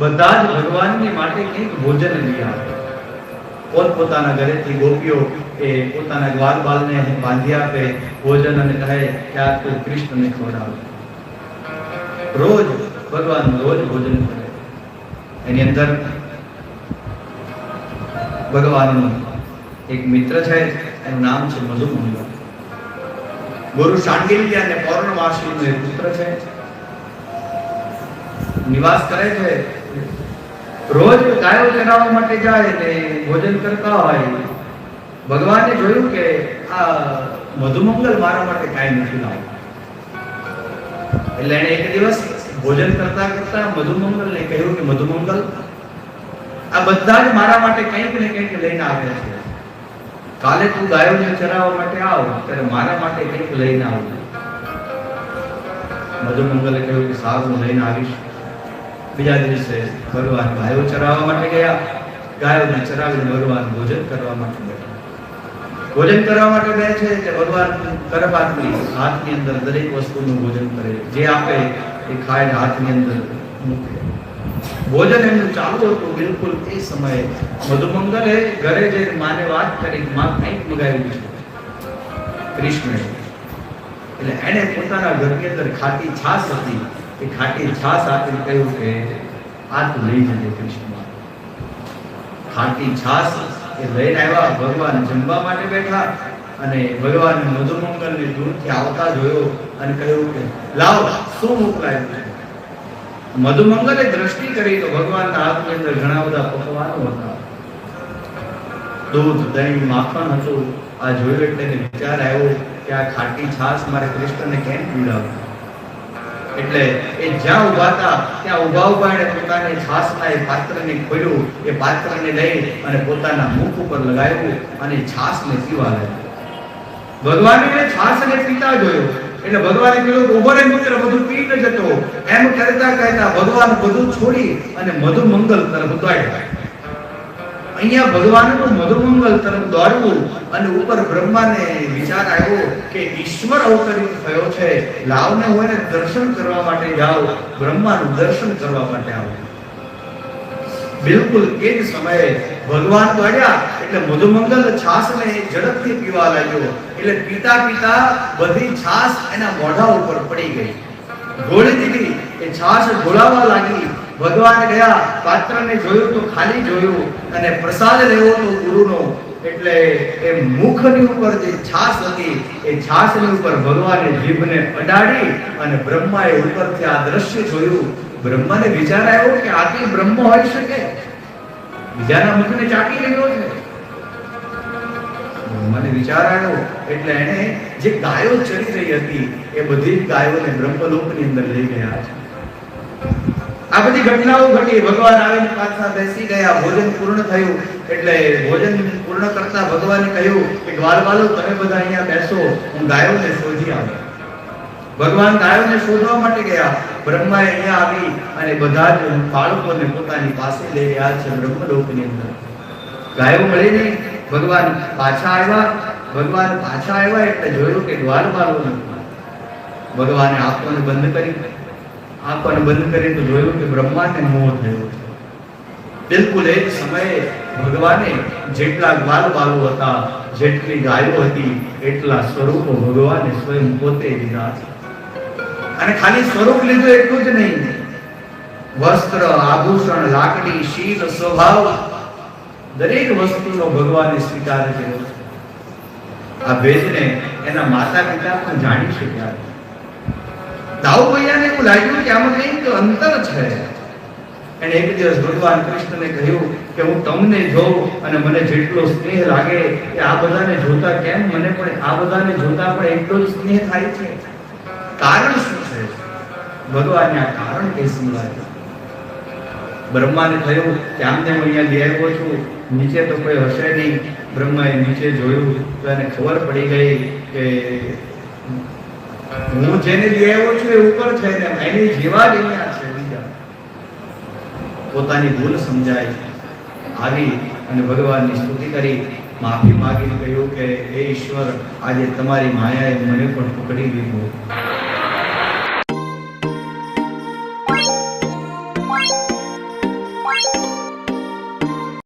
બધા જ ભગવાનની માટે કંઈક ભોજન લઈ આવે. પોતપોતાના ઘરેથી ગોપીઓ એ પોતાના બાલને બાંધી આપે, ભોજન અને કહે કે આ તું કૃષ્ણને ખવડાવે. રોજ ભગવાન રોજ ભોજન કરે. એની અંદર ભગવાનનો એક મિત્ર છે, એનું નામ છે મધુમંગલ ગુરુ શાંડિલ્ય અને પૌર્ણમાસીનો એક પુત્ર છે. નિવાસ કરે છે રોજ ગાયો ચરાવવા માટે જાય ને ભોજન કરતા હોય. ભગવાને જોયું કે આ મધુમંગલ મારા માટે કાંઈ નથી લાવતું. એટલે એણે એક દિવસ ભોજન કરતા કરતા મધુમંગલને કહ્યું કે, મધુમંગલ, આ બધા જ મારા માટે કંઈક ને કંઈક લઈને આવ્યા છે. કાલે તું ગાયોને ચરાવવા માટે આવ, ત્યારે મારા માટે કંઈક લઈને આવ મધુમંગલે કહ્યું કે, સારું, હું લઈને આવીશ. બીજા દિવસે ભગવાન ગાયો ચરાવવા માટે ગયા. ગાયોને ચરાવીને ભગવાન ભોજન કરવા માટે બેઠા ભોજન કરવા માટે બે છે કે ભગવાન તરફ હાથની અંદર દરેક વસ્તુનું ભોજન કરે. જે આપે એ ખાઈને હાથની અંદર મૂકે. ભોજન એમનું ચાલુ હતું બિલકુલ એ સમયે. મધુમંગલે ઘરે જે માને વાત કરી માં કંઈક મગાવ્યું છે. કૃષ્ણએ. એટલે એને પોતાના ઘરની અંદર ખાતી છાશ હતી. એ ખાટી આપીને કહ્યું કે આ તું લઈ જજે કૃષ્ણ ખાટી છાસ એ લઈને આવ્યા, ભગવાન જમવા માટે બેઠા અને ભગવાન મધુમંગલને દૂરથી આવતા જોયો અને કહ્યું કે, લાવ, શું મોકલાયું મધુમંગલે દ્રષ્ટિ કરી તો ભગવાનના હાથની અંદર ઘણા બધા પકવાનો હતા. દૂધ, દહીં, માખણ હતું. આ જોયું એટલે વિચાર આવ્યો કે આ ખાટી છાશ મારે કૃષ્ણને કેમ પીવડાવવી? એટલે એ જ્યાં ઊભા હતા, ત્યાં ઊભા ઊભા એને પોતાની છાસના એ પાત્રને ખોલ્યું. એ પાત્રને લઈ અને પોતાના મુખ ઉપર લગાવ્યું અને છાસને પીવા લાગ્યો. ભગવાને એને છાશને પીતા જોયો. એટલે ભગવાને કીધું ઊભો રે મિત્ર બધું પી જતો. એમ કહેતા કહેતા ભગવાન બધું છોડી અને મધુ મંગલ તરફ દોડ્યા. અહીંયા ભગવાનનું મધુમંગલ તરફ દોડવું અને ઉપર બ્રહ્માને વિચાર આવ્યો કે ઈશ્વર અવતરિત થયો છે. લાવને હોય ને દર્શન કરવા માટે જાઓ. બ્રહ્માનું દર્શન કરવા માટે આવો. બિલકુલ એ જ સમયે ભગવાન દોડ્યા એટલે મધુમંગલ છાસને ઝડપથી પીવા લાગ્યો. એટલે પીતા પીતા બધી છાસ એના મોઢા ઉપર પડી ગઈ. ગોળી દીધી એ છાસ ઢોળાવા લાગી. ભગવાન ગયા, પાત્રને જોયું તો ખાલી જોયું અને પ્રસાદ લેવો તો ગુરુનો, એટલે એ મુખની ઉપર જે છાસ હતી, એ છાસની ઉપર ભગવાને જીભને અડાડી અને બ્રહ્માએ ઉપરથી આ દ્રશ્ય જોયું. બ્રહ્માને વિચાર આવ્યો કે આથી બ્રહ્મ હોઈ શકે. બીજાના મુખને ચાટી રહ્યો છે. મને વિચાર આવ્યો, એટલે એને જે ગાયો ચરી રહી હતી, એ બધી ગાયોને બ્રહ્મલોકની અંદર લઈ ગયા છે. આ બધી ઘટનાઓ ઘટી. ભગવાન આવીને પાછા બેસી ગયા. ભોજન પૂર્ણ થયું. એટલે ભોજન પૂર્ણ કરતા ભગવાને કહ્યું કે, દ્વારપાલો, તમે બધા અહીંયા બેસો. હું ગાયોને શોધી આવ્યો ભગવાન ગાયોને શોધવા માટે ગયા. બ્રહ્મા અહીંયા આવી અને બધા જ બાળકોને પોતાની પાસે લઈ રહ્યા છે બ્રહ્મલોકની અંદર. ગાયો મળી નહીં ભગવાન પાછા આવ્યા. ભગવાન પાછા આવ્યા એટલે જોયું કે દ્વારપાલો નથી ભગવાને આંખોને બંધ કરી. આંખોને બંધ કરી તો જોયું કે બ્રહ્માને મોહ થયો. બિલકુલ એ સમયે ભગવાને જેટલા ગ્વાલ બાલો હતા, જેટલી ગાયો હતી, એટલા સ્વરૂપો ભગવાને સ્વયં પોતે લીધા અને ખાલી સ્વરૂપ લીધું એટલું જ નહીં. વસ્ત્ર, આભૂષણ, લાકડી, શીલ, સ્વભાવ, દરેક વસ્તુનો ભગવાને સ્વીકાર કર્યો. આ ભેદને એના માતા પિતા પણ જાણી શક્યા દાઉ ભૈયાને એવું લાગ્યું કે આમાં કંઈક અંતર છે. એને એક દિવસ ભગવાન કૃષ્ણને કહ્યું કે હું તમને જોઉં અને મને જેટલો સ્નેહ લાગે કે આ બધાને જોતા કેમ? મને પણ આ બધાને જોતા પણ એટલો જ સ્નેહ થાય છે. કારણ શું છે? ભગવાનને આ કારણ કે સમજાય બ્રહ્માને થયું કે આમને હું અહીંયા લઈ આવ્યો છું. નીચે તો કોઈ હશે નહીં. બ્રહ્માએ નીચે જોયું તો એને ખબર પડી ગઈ કે હું જેને લઈ છું એ ઉપર છે ને એની જેવા જ અહીંયા છે પોતાની ભૂલ સમજાય આવી અને ભગવાનની સ્તુતિ કરી, માફી માગીને કહ્યું કે, હે ઈશ્વર, આજે તમારી માયાએ મને પણ પકડી લીધો.